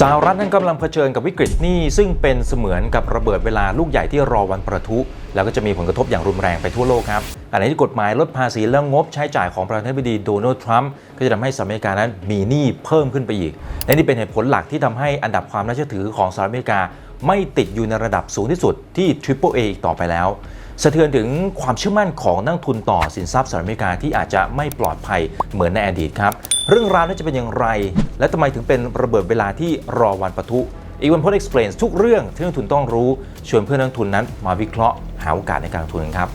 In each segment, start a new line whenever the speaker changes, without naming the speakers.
สหรัฐนั้นกำลังเผชิญกับวิกฤตหนี้ซึ่งเป็นเสมือนกับระเบิดเวลาลูกใหญ่ที่รอวันประทุ แล้วก็จะมีผลกระทบอย่างรุนแรงไปทั่วโลกครับขณะที่กฎหมายลดภาษีและงบใช้จ่ายของประธานาธิบดีโดนัลด์ทรัมป์ก็จะทำให้สหรัฐอเมริกานั้นมีหนี้เพิ่มขึ้นไปอีก และนี่เป็นเหตุผลหลักที่ทำให้อันดับความน่าเชื่อถือของสหรัฐอเมริกา ไม่ติดอยู่ในระดับสูงที่สุดที่ Triple A อีกต่อไปแล้ว สะเทือนถึงความเชื่อมั่นของนักทุนต่อสินทรัพย์สหรัฐอเมริกาที่อาจจะไม่ปลอดภัยเหมือนในอดีตครับ เรื่องราวนั้นจะเป็นอย่างไร และทำไมถึงเป็นระเบิดเวลาที่รอวันปะทุ อีกวันพ้น Explain ทุกเรื่องที่นักทุนต้องรู้ชวนเพื่อนนักทุนนั้นมาวิเคราะห์หาโอกาสในการลงทุนครับ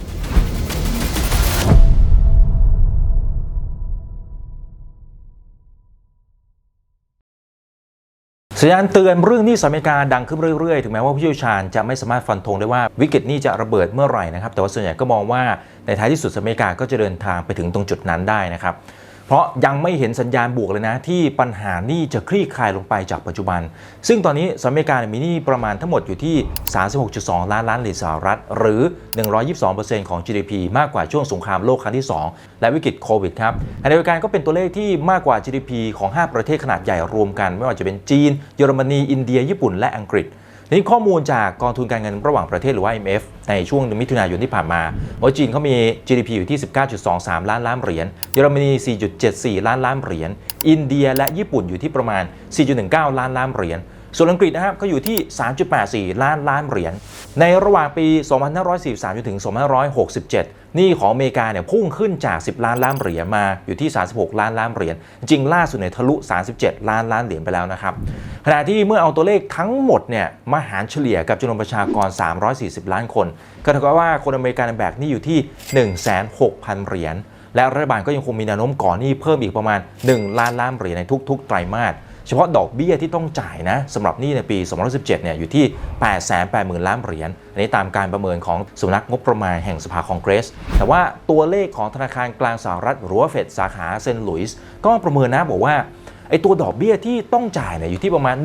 สัญญาณเตือนเรื่องนี้สหรัฐอเมริกาดังขึ้นเรื่อยๆ ถึงแม้ว่าผู้เชี่ยวชาญจะไม่สามารถฟันธงได้ว่าวิกฤตนี้จะระเบิดเมื่อไหร่นะครับ แต่ว่าส่วนใหญ่ก็มองว่าในท้ายที่สุดสหรัฐอเมริกาก็จะเดินทางไปถึงตรงจุดนั้นได้นะครับ เพราะยังไม่เห็นสัญญาณบวกเลยนะ ที่ปัญหานี้จะคลี่คลายลงไปจากปัจจุบัน ซึ่งตอนนี้สหรัฐอเมริกามีหนี้ประมาณทั้งหมดอยู่ที่ 36.2 ล้านล้านเหรียญสหรัฐ หรือ 122%ของ GDP มากกว่าช่วงสงครามโลกครั้งที่ 2 และวิกฤตโควิดครับขณะเดียวกันก็เป็นตัวเลขที่มากกว่า GDP ของ 5 ประเทศขนาดใหญ่รวมกัน ไม่ว่าจะเป็นจีน เยอรมนี อินเดีย ญี่ปุ่น และอังกฤษ นี่ข้อมูลจากกองทุนการเงินระหว่างประเทศหรือว่า IMF ในช่วงมิถุนายนที่ผ่านมาว่าจีนเขามี GDP อยู่ที่ 19.23 ล้านล้านเหรียญ เยอรมนี 4.74 ล้านล้านเหรียญ อินเดียและญี่ปุ่นอยู่ที่ประมาณ 4.19 ล้านล้านเหรียญ ส่วนอังกฤษนะครับก็อยู่ที่ 3.84 ล้านล้านเหรียญ ในระหว่างปี 2543จนถึง 2567 หนี้ของอเมริกาเนี่ยพุ่งขึ้นจาก 10 ล้านล้านเหรียญมาอยู่ที่ 36 ล้านล้านเหรียญจริงล่าสุดเนี่ยทะลุ 37 ล้านล้านเหรียญไปแล้วนะครับขณะที่เมื่อเอาตัวเลขทั้งหมดเนี่ยมาหารเฉลี่ยกับจำนวนประชากร 340 ล้านคน ก็เท่ากับว่าคนอเมริกันแบกหนี้อยู่ที่ 160,000เหรียญและรัฐบาลก็ยังคงมีแนวโน้มก่อหนี้เพิ่มอีกประมาณ 1 ล้านล้านเหรียญในทุก ๆ ไตรมาส เฉพาะดอกเบี้ยที่ต้องจ่ายนะสำหรับหนี้ในปี 2017 เนี่ยอยู่ที่ 880,000 ล้านเหรียญ อันนี้ตามการประเมินของสำนักงบประมาณแห่งสภาคองเกรส แต่ว่าตัวเลขของธนาคารกลางสหรัฐหรือว่าเฟดสาขาเซนต์หลุยส์ก็ประเมินนะบอกว่าไอ้ตัวดอกเบี้ยที่ต้องจ่ายเนี่ยอยู่ที่ประมาณ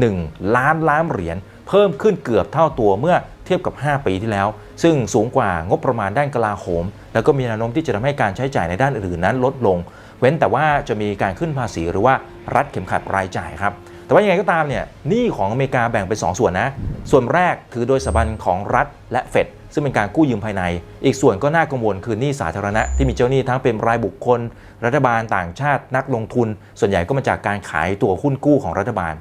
1.1 ล้านล้านเหรียญเพิ่มขึ้นเกือบเท่าตัวเมื่อเทียบกับ 5 ปีที่แล้ว ซึ่งสูงกว่างบประมาณด้านกลาโหม แล้วก็มีแนวโน้มที่จะทำให้การใช้จ่ายในด้านอื่นนั้นลดลง เว้นแต่ว่าจะมีการขึ้นภาษีหรือว่า รัดเข็มขัดรายจ่ายครับ แต่ว่ายังไงก็ตามเนี่ยหนี้ของอเมริกาแบ่งเป็น 2 ส่วนนะ ส่วนแรกถือโดยสถาบันของรัฐและเฟดซึ่งเป็นการกู้ยืมภายใน อีกส่วนก็น่ากังวลคือหนี้สาธารณะ ที่มีเจ้าหนี้ทั้งเป็นรายบุคคล รัฐบาลต่างชาตินักลงทุน ส่วนใหญ่ก็มาจากการขายตัวหุ้นกู้ของรัฐบาล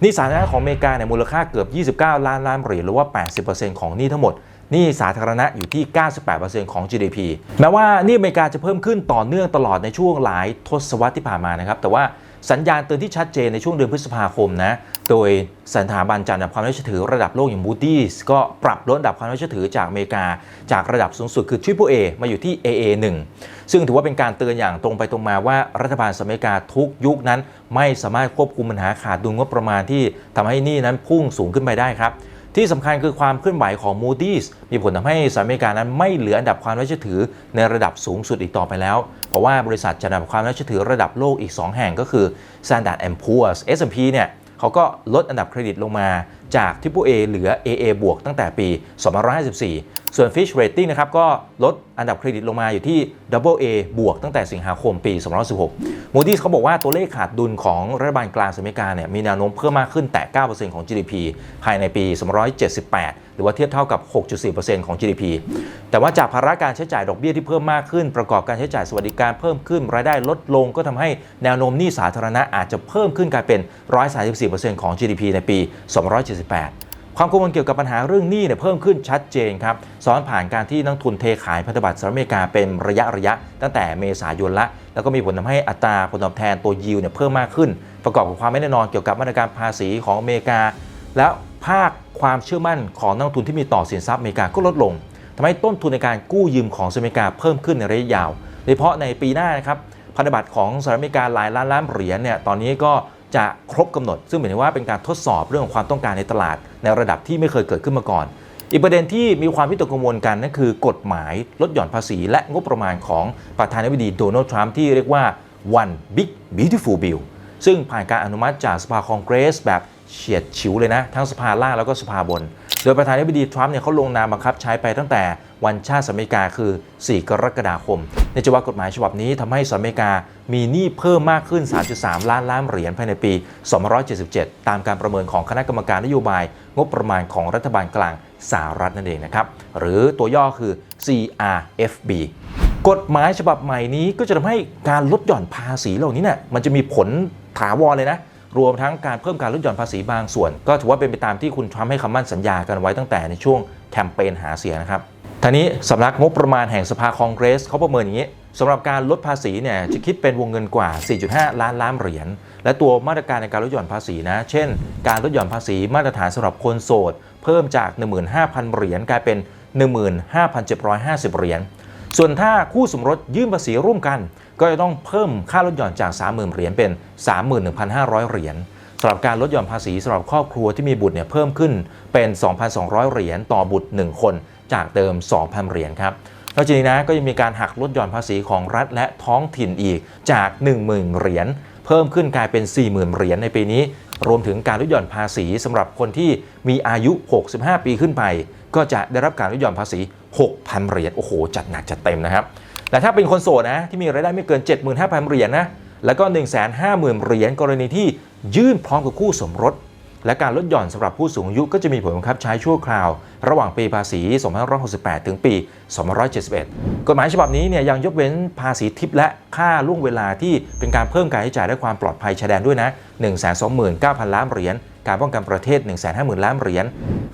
หนี้สาธารณะของอเมริกาเนี่ยมูลค่าเกือบ 29 ล้านล้านเหรียญหรือว่า 80%ของหนี้ทั้งหมดหนี้สาธารณะอยู่ที่ 98%ของ GDP แม้ว่าหนี้อเมริกาจะเพิ่มขึ้นต่อเนื่องตลอดในช่วงหลายทศวรรษที่ผ่านมานะครับ แต่ว่า สัญญาณเตือนที่ชัดเจนในช่วงเดือนพฤษภาคมนะ โดยสถาบันจัดอันดับความน่าเชื่อถือระดับโลกอย่าง Moody's ก็ปรับลดอันดับความน่าเชื่อถือจากอเมริกา จากระดับสูงสุดคือ Triple A มาอยู่ที่ AA 1 ซึ่งถือว่าเป็นการเตือนอย่างตรงไปตรงมาว่ารัฐบาลสหรัฐอเมริกาทุกยุคนั้น ไม่สามารถควบคุมปัญหาขาดดุลงบประมาณที่ทำให้นี้นั้นพุ่งสูงขึ้นไปได้ครับ ที่สำคัญคือความเคลื่อนไหวของ Moody's มีผลทำให้สหรัฐอเมริกานั้นไม่เหลืออันดับความน่าเชื่อถือในระดับสูงสุดอีกต่อไปแล้ว เพราะว่าบริษัทจะนดับความน่าเชื่อถือระดับโลกอีก 2 แห่งก็คือ Standard Poor's S&P เนี่ยเขาก็ลดอันดับเครดิตลงมาจาก t ิ i p l e A เหลือ AA บวกตั้งแต่ปี 2554 ส่วน Fitch Rating นะครับก็ลดอันดับเครดิตลงมาอยู่ที่ Double A บวกตั้งแต่สิงหาคมปี 2016 Moody's เขาบอกว่าตัวเลขขาดดุลของรัฐบาลกลางสหรัฐอเมริกาเนี่ยมีแนวโน้มเพิ่มมากขึ้นแต่ 9%ของ GDP ภายในปี 278 หรือว่าเทียบเท่ากับ 6.4%ของ GDP แต่ว่าจากภาระการใช้จ่ายดอกเบี้ยที่เพิ่มมากขึ้น ประกอบการใช้จ่ายสวัสดิการเพิ่มขึ้น รายได้ลดลงก็ทำให้แนวโน้มหนี้สาธารณะอาจจะเพิ่มขึ้นกลายเป็น 134%ของ GDP ในปี 278 ความกังวลเกี่ยวกับปัญหาเรื่องหนี้เนี่ยเพิ่มขึ้นชัดเจนครับซ้อนผ่านการที่นักทุนเทขายพันธบัตรสหรัฐอเมริกาเป็นระยะระยะ ตั้งแต่เมษายนละ แล้วก็มีผลทำให้อัตราผลตอบแทนตัวยิวเนี่ยเพิ่มมากขึ้น ประกอบกับความไม่แน่นอนเกี่ยวกับมาตรการภาษีของอเมริกา แล้วภาคความเชื่อมั่นของนักทุนที่มีต่อสินทรัพย์อเมริกาก็ลดลงทำให้ต้นทุนในการกู้ยืมของสหรัฐอเมริกาเพิ่มขึ้นในระยะยาวโดยเฉพาะในปีหน้านะครับพันธบัตรของสหรัฐอเมริกาหลายล้านล้านเหรียญเนี่ยตอนนี้ก็ จะครบกำหนด ซึ่งหมายถึงว่าเป็นการทดสอบเรื่องของความต้องการในตลาด ในระดับที่ไม่เคยเกิดขึ้นมาก่อน อีกประเด็นที่มีความวิตกกังวลกันนั่นคือกฎหมายลดหย่อนภาษี และงบประมาณของประธานาธิบดีโดนัลด์ทรัมป์ที่เรียกว่า one big beautiful bill ซึ่งผ่านการอนุมัติจากสภาคองเกรสแบบเฉียดฉิวเลยนะ ทั้งสภาล่างแล้วก็สภาบน โดยประธานาธิบดีทรัมป์เนี่ยเขาลงนามบังคับใช้ไปตั้งแต่วันชาติสหรัฐอเมริกาคือ 4 กรกฎาคมเนื่องจากว่ากฎหมายฉบับนี้ทำให้สหรัฐอเมริกามีหนี้เพิ่มมากขึ้น 3.3 ล้านล้านเหรียญภายในปี2577 ตามการประเมินของคณะกรรมการนโยบาย งบประมาณของรัฐบาลกลางสหรัฐนั่นเองนะครับ หรือตัวย่อคือ CRFB กฎหมายฉบับใหม่นี้ก็จะทำให้การลดหย่อนภาษีเหล่านี้เนี่ยมันจะมีผลถาวรเลยนะ รวมทั้งการเพิ่มการลดหย่อนภาษีบางส่วน ก็ถือว่าเป็นไปตามที่คุณทรัมป์ให้คำมั่นสัญญากันไว้ตั้งแต่ในช่วงแคมเปญหาเสียงนะครับทางนี้สำนักงบประมาณแห่งสภาคองเกรสเขาประเมินอย่างนี้สำหรับการลดภาษีเนี่ยจะคิดเป็นวงเงินกว่า 4.5 ล้านล้านเหรียญ และตัวมาตรการในการลดหย่อนภาษีนะ เช่น การลดหย่อนภาษีมาตรฐานสำหรับคนโสด เพิ่มจาก 15,000 เหรียญกลายเป็น 15,750 เหรียญ ส่วนถ้าคู่สมรสยื่นภาษีร่วมกัน ก็จะต้องเพิ่มค่าลดหย่อนจาก 30,000เหรียญเป็น 31,500 เหรียญสำหรับการลดหย่อนภาษีสำหรับครอบครัวที่มีบุตรเนี่ยเพิ่มขึ้นเป็น 2,200 เหรียญต่อบุตร 1 คน จากเดิม 2,000 เหรียญครับนอกจากนี้นะก็ยังมีการหักลดหย่อนภาษีของรัฐและท้องถิ่นอีกจาก 10,000 เหรียญเพิ่มขึ้นกลายเป็น 40,000 เหรียญในปีนี้ รวมถึงการลดหย่อนภาษีสำหรับคนที่มีอายุ 65 ปีขึ้นไป ก็จะได้รับการลดหย่อนภาษี 6,000 เหรียญโอ้โห จัดหนักจัดเต็มนะครับแต่ถ้าเป็นคนโสดนะที่มีรายได้ไม่เกิน 75,000 เหรียญนะแล้วก็ 150,000 เหรียญกรณีที่ยื่นพร้อมกับคู่สมรส และการลดหย่อนสำหรับผู้สูงอายุก็จะมีผลบังคับใช้ชั่วคราว ระหว่างปีภาษี 2568 ถึงปี 2571 กฎหมายฉบับนี้เนี่ยยังยกเว้นภาษีทิปและค่าล่วงเวลาที่เป็นการเพิ่มการใช้จ่ายและความปลอดภัยชายแดนด้วยนะ 129,000 ล้านเหรียญ การป้องกันประเทศ 150,000 ล้านเหรียญ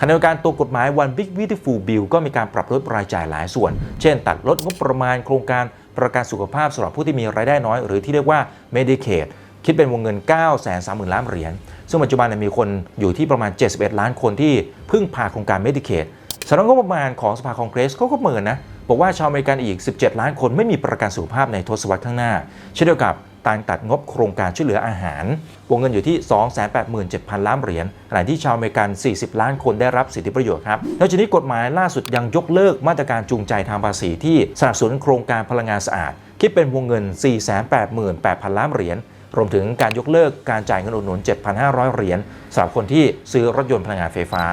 ขณะเดียวกันตัวกฎหมาย One Big Beautiful Bill ก็มีการปรับลดรายจ่ายหลายส่วน เช่น ตัดลดงบประมาณโครงการประกันสุขภาพสำหรับผู้ที่มีรายได้น้อย หรือที่เรียกว่า Medicaid คิดเป็นวงเงิน 9 3 0 0 0 0 ล้านเหรียญ ซึ่งปัจจุบันเนยมีคนอยู่ที่ประมาณ 71 ล้านคนที่พึ่งพาโครงการ Medicaid สำนักงบประมาณของสภาคองเกรสเขาก็เหมือนนะบอกว่าชาวอเมริกันอีก 17 ล้านคนไม่มีประกันสุขภาพในทศวรรษข้างหน้า เช่นเดียวกับการตัดงบโครงการช่วยเหลืออาหาร วงเงินอยู่ที่ 287,000 ล้านเหรียญ ขณะที่ชาวอเมริกัน 40 ล้านคนได้รับสิทธิประโยชน์ครับ นอกจากนี้กฎหมายล่าสุดยังยกเลิกมาตรการจูงใจทางภาษีที่สนับสนุนโครงการพลังงานสะอาด คิดเป็นวงเงิน 488,000 ล้านเหรียญ รวมถึงการยกเลิกการจ่ายเงินอุดหนุน 7,500 เหรียญสำหรับคนที่ซื้อรถยนต์พลังงานไฟฟ้า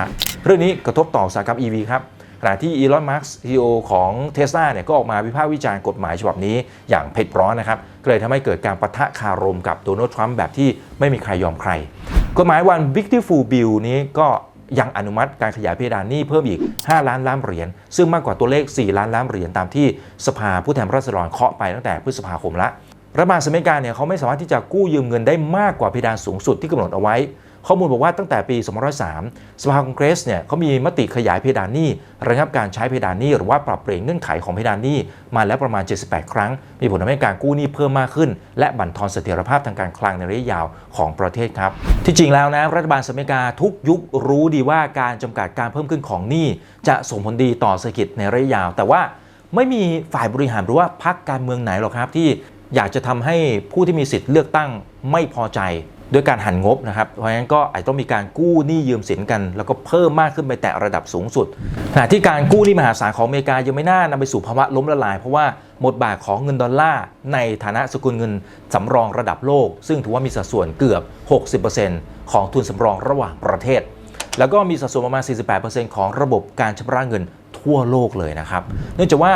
เรื่องนี้กระทบต่ออุตสาหกรรม EV ครับขณะที่อีลอนมัสก์ซีอของเทสลาเนี่ยก็ออกมาวิพากษ์วิจารณ์กฎหมายฉบับนี้อย่างเผ็ดร้อนนะครับก็เลยทำให้เกิดการประทะคารมกับโดนัลด์ทรัมป์แบบที่ไม่มีใครยอมใคร กฎหมายวัน Beautiful Bill นี้ก็ยังอนุมัติการขยายเพดานหนี้เพิ่มอีก 5 ล้านล้านเหรียญ ซึ่งมากกว่าตัวเลข 4 ล้านล้านเหรียญตามที่สภาผู้แทนราษฎรเคาะไปตั้งแต่พฤษภาคมละ รัฐบาลสหรัฐอเมริกาเนี่ยเขาไม่สามารถที่จะกู้ยืมเงินได้มากกว่าเพดานสูงสุดที่กำหนดเอาไว้ ข้อมูลบอกว่าตั้งแต่ปี 2003 สภาคองเกรสเนี่ยเขามีมติขยายเพดานหนี้ระงับการใช้เพดานหนี้หรือว่าปรับเปลี่ยนเงื่อนไขของเพดานหนี้มาแล้วประมาณ 78 ครั้ง มีผลทำให้การกู้หนี้เพิ่มมากขึ้น และบั่นทอนเสถียรภาพทางการคลังในระยะยาวของประเทศครับ ที่จริงแล้วนะรัฐบาลสหรัฐอเมริกาทุกยุครู้ดีว่าการจำกัดการเพิ่มขึ้นของหนี้จะส่งผลดีต่อเศรษฐกิจในระยะยาว แต่ว่าไม่มีฝ่ายบริหารหรือว่าพรรคการเมืองไหนหรอกครับที่ อยากจะทำให้ผู้ที่มีสิทธิ์เลือกตั้งไม่พอใจด้วยการหันงบนะครับ เพราะฉะนั้นก็อาจจะต้องมีการกู้หนี้ยืมสินกัน แล้วก็เพิ่มมากขึ้นไปแตะระดับสูงสุดขณะที่การกู้หนี้มหาศาลของอเมริกายังไม่น่านำไปสู่ภาวะล้มละลาย เพราะว่าบทบาทของเงินดอลลาร์ในฐานะสกุลเงินสำรองระดับโลก ซึ่งถือว่ามีสัดส่วนเกือบ 60%ของทุนสำรองระหว่างประเทศ แล้วก็มีสัดส่วนประมาณ 48%ของระบบการชำระเงินทั่วโลกเลยนะครับ เนื่องจากว่า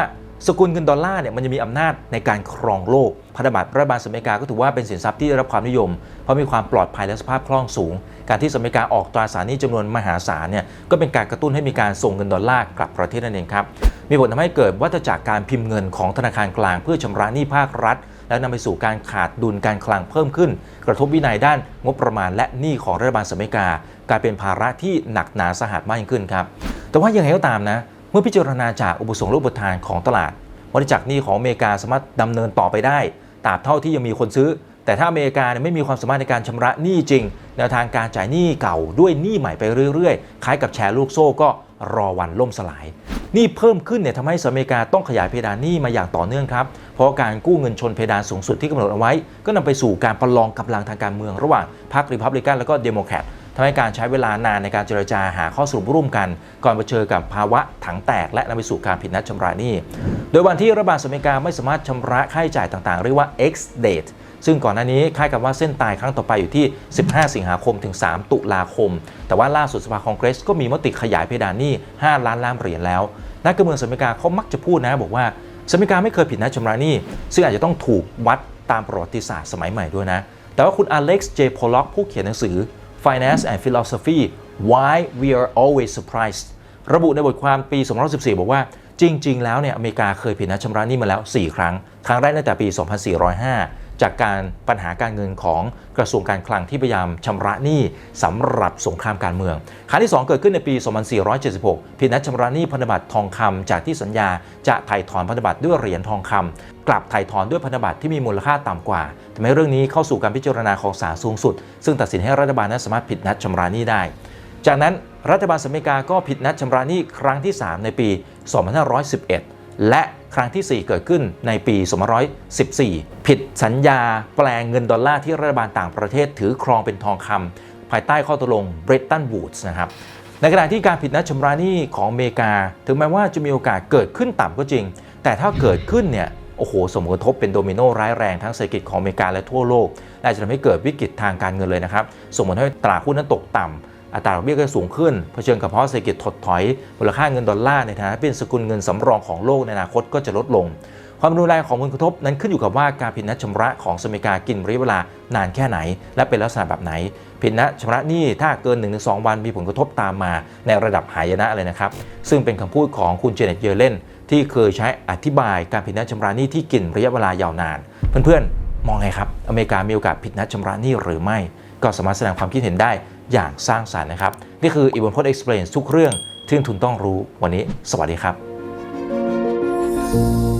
สกุลเงินดอลลาร์เนี่ยมันจะมีอำนาจในการครองโลกพันธบัตรรัฐบาลสหรัฐอเมริกาก็ถือว่าเป็นสินทรัพย์ที่ได้รับความนิยม เพราะมีความปลอดภัยและสภาพคล่องสูง การที่สหรัฐอเมริกาออกตราสารหนี้จำนวนมหาศาลเนี่ยก็เป็นการกระตุ้นให้มีการส่งเงินดอลลาร์กลับประเทศนั่นเองครับมีผลทำให้เกิดวัฏจักรการพิมพ์เงินของธนาคารกลางเพื่อชำระหนี้ภาครัฐ และนำไปสู่การขาดดุลการคลังเพิ่มขึ้น กระทบวินัยด้านงบประมาณและหนี้ของรัฐบาลสหรัฐอเมริกากลายเป็นภาระที่หนักหนาสาหัสมากยิ่งขึ้นครับแต่ว่ายังไงก็ตามนะ มื่อพิจารณาจากอุปสงค์และอุปทานของตลาดวัฏจักรหนี้ของอเมริกาสามารถดำเนินต่อไปได้ตราบเท่าที่ยังมีคนซื้อ แต่ถ้าอเมริกาไม่มีความสามารถในการชำระหนี้จริง แนวทางการจ่ายหนี้เก่าด้วยหนี้ใหม่ไปเรื่อยๆ คล้ายกับแชร์ลูกโซ่ก็รอวันล่มสลายหนี้เพิ่มขึ้นเนี่ยทำให้สหรัฐอเมริกาต้องขยายเพดานหนี้มาอย่างต่อเนื่องครับ เพราะการกู้เงินชนเพดานสูงสุดที่กำหนดเอาไว้ ก็นำไปสู่การประลองกำลังทางการเมืองระหว่างพรรครีพับลิกันและก็เดโมแครต ทำให้การใช้เวลานานในการเจรจาหาข้อสรุปร่วมกัน ก่อนเผชิญกับภาวะถังแตก และนำไปสู่การผิดนัดชำระหนี้ โดยวันที่รัฐบาลสหรัฐอเมริกาไม่สามารถชำระค่าใช้จ่ายต่างๆ เรียกว่า X date ซึ่งก่อนหน้านี้คาดกันว่าเส้นตายครั้งต่อไปอยู่ที่ 15 สิงหาคมถึง 3 ตุลาคม แต่ว่าล่าสุดสภาคองเกรสก็มีมติขยายเพดานหนี้ 5 ล้านล้านเหรียญแล้ว นักการเมืองสหรัฐอเมริกาเขามักจะพูดนะบอกว่าสหรัฐอเมริกาไม่เคยผิดนัดชำระหนี้ ซึ่งอาจจะต้องถูกวัดตามประวัติศาสตร์สมัยใหม่ด้วยนะ แต่ว่าคุณอเล็กซ์ เจ โพล็อกผู้เขียนหนังสือ Finance and Philosophy Why We Are Always Surprised ระบุในบทความปี 2014 บอกว่าจริง ๆ แล้วเนี่ยอเมริกาเคยผิดนัดชำระหนี้มาแล้ว 4 ครั้ง ครั้งแรกตั้งแต่ปี 2405 จากการปัญหาการเงินของกระทรวงการคลังที่พยายามชำระหนี้สำหรับสงครามการเมือง ครั้งที่ 2 เกิดขึ้นในปี 2476ผิดนัดชำระหนี้พันธบัตรทองคำจากที่สัญญาจะไถ่ถอนพันธบัตรด้วยเหรียญทองคำกลับไถ่ถอนด้วยพันธบัตรที่มีมูลค่าต่ำกว่าทำให้เรื่องนี้เข้าสู่การพิจารณาของศาลสูงสุด ซึ่งตัดสินให้รัฐบาลนั้นสามารถผิดนัดชำระหนี้ได้ จากนั้นรัฐบาลสหรัฐอเมริกาก็ผิดนัดชำระหนี้ครั้งที่ 3 ในปี 2511 และครั้งที่ 4 เกิดขึ้นในปี2514 ผิดสัญญาแปลงเงินดอลลาร์ที่รัฐบาลต่างประเทศถือครองเป็นทองคำภายใต้ข้อตกลงเบรตันวูดส์นะครับในขณะที่การผิดนัดชำระหนี้ของอเมริกา ถึงแม้ว่าจะมีโอกาสเกิดขึ้นต่ำก็จริง แต่ถ้าเกิดขึ้นเนี่ยโอ้โหสมผลกระทบเป็นโดมิโนร้ายแรงทั้งเศรษฐกิจของอเมริกาและทั่วโลกและอาจจะทำให้เกิดวิกฤตทางการเงินเลยนะครับส่งผลให้ตลาดหุ้นนั้นตกต่ำ อัตราดอกเบี้ยก็สูงขึ้นเผชิญกับภาวะเศรษฐกิจถดถอย มูลค่าเงินดอลลาร์ในฐานะเป็นสกุลเงินสำรองของโลกในอนาคตก็จะลดลง ความรุนแรงของผลกระทบนั้นขึ้นอยู่กับว่าการผิดนัดชำระของสเมริกากินระยะเวลานานแค่ไหน และเป็นลักษณะแบบไหน ผิดนัดชำระหนี้ถ้าเกิน 1-2 วันมีผลกระทบตามมาในระดับหายนะเลยนะครับซึ่งเป็นคำพูดของคุณเจเน็ตเยเลนที่เคยใช้อธิบายการผิดนัดชำระหนี้ที่กินระยะเวลายาวนาน เพื่อนๆมองไงครับอเมริกามีโอกาสผิดนัดชำระหนี้หรือไม่ ก็สามารถแสดงความคิดเห็นได้อย่างสร้างสรรค์นะครับ นี่คืออีบนพจน์อ็กซ์เพลนทุกเรื่องที่ทุนต้องรู้วันนี้ สวัสดีครับ